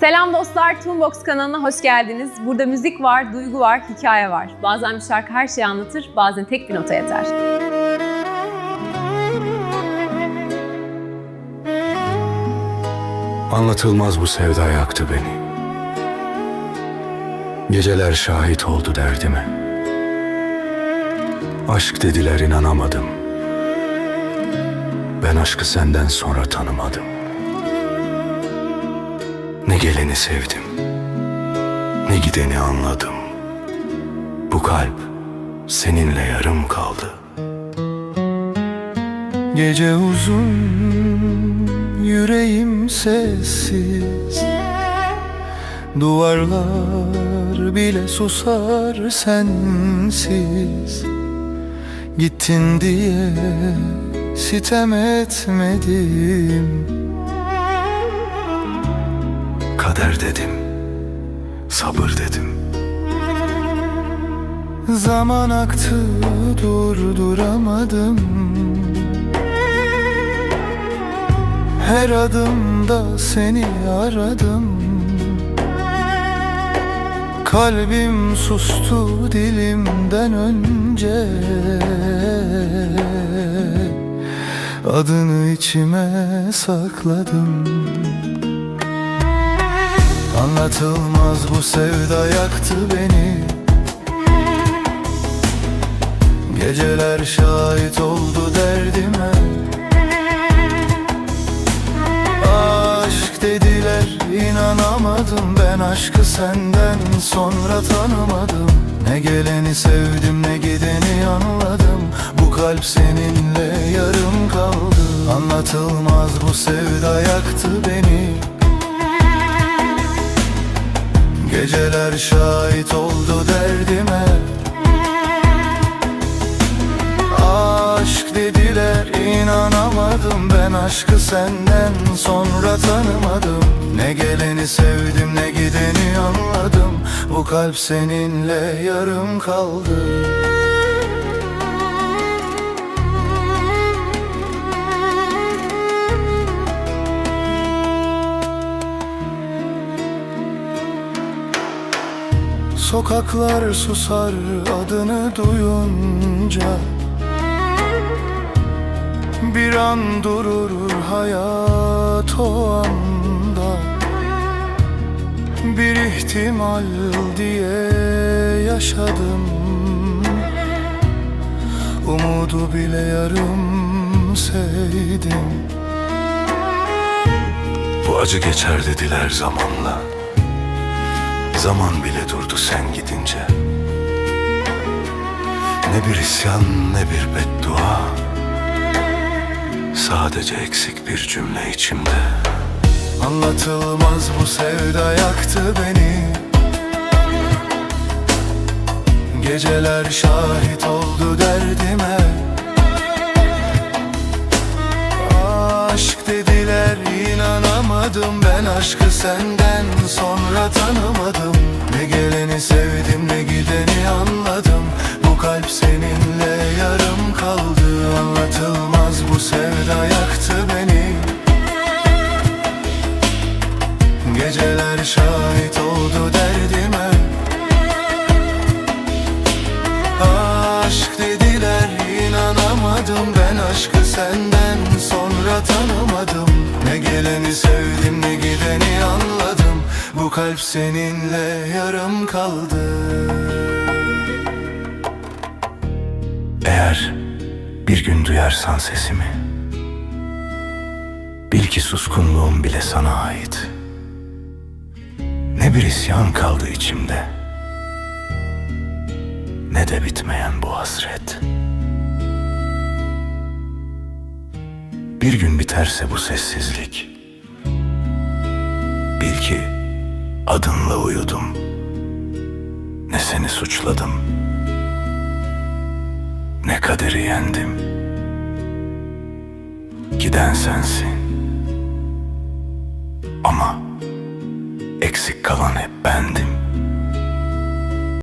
Selam dostlar, Toonbox kanalına hoş geldiniz. Burada müzik var, duygu var, hikaye var. Bazen bir şarkı her şeyi anlatır, bazen tek bir nota yeter. Anlatılmaz bu sevda yaktı beni. Geceler şahit oldu derdime. Aşk dediler inanamadım. Ben aşkı senden sonra tanımadım. Ne geleni sevdim, ne gideni anladım. Bu kalp seninle yarım kaldı. Gece uzun, yüreğim sessiz Duvarlar bile susar sensiz Gittin diye sitem etmedim Kader dedim, sabır dedim. Zaman aktı durduramadım Her adımda seni aradım. Kalbim sustu dilimden önce. Adını içime sakladım Anlatılmaz bu sevda yaktı beni. Geceler şahit oldu derdime. Aşk dediler inanamadım Ben. Aşkı senden sonra tanımadım. Ne geleni sevdim ne gideni anladım. Bu kalp seninle yarım kaldı. Anlatılmaz bu sevda yaktı beni Geceler şahit oldu derdime. Aşk dediler inanamadım Ben aşkı senden sonra tanımadım. Ne geleni sevdim ne gideni anladım. Bu kalp seninle yarım kaldı Sokaklar susar adını duyunca. Bir an durur hayat o anda. Bir ihtimal diye yaşadım. Umudu bile yarım sevdim. Bu acı geçer dediler zamanla Zaman bile durdu sen gidince. Ne bir isyan ne bir beddua. Sadece eksik bir cümle içimde. Anlatılmaz bu sevda yaktı beni. Geceler şahit oldu derdime inanamadım Ben aşkı senden sonra tanımadım. Ne geleni sevdim ne gideni anladım. Bu kalp seninle yarım kaldı Anlatılmaz bu sevda yaktı senden sonra tanımadım. Ne geleni sevdim ne gideni anladım. Bu kalp seninle yarım kaldı. Eğer bir gün duyarsan sesimi Bil ki suskunluğum bile sana ait. Ne bir isyan kaldı içimde ne de bitmeyen bu hasret. Bir gün biterse bu sessizlik. Bil ki adınla uyudum. Ne seni suçladım. Ne kaderi yendim. Giden sensin. Ama eksik kalan hep bendim.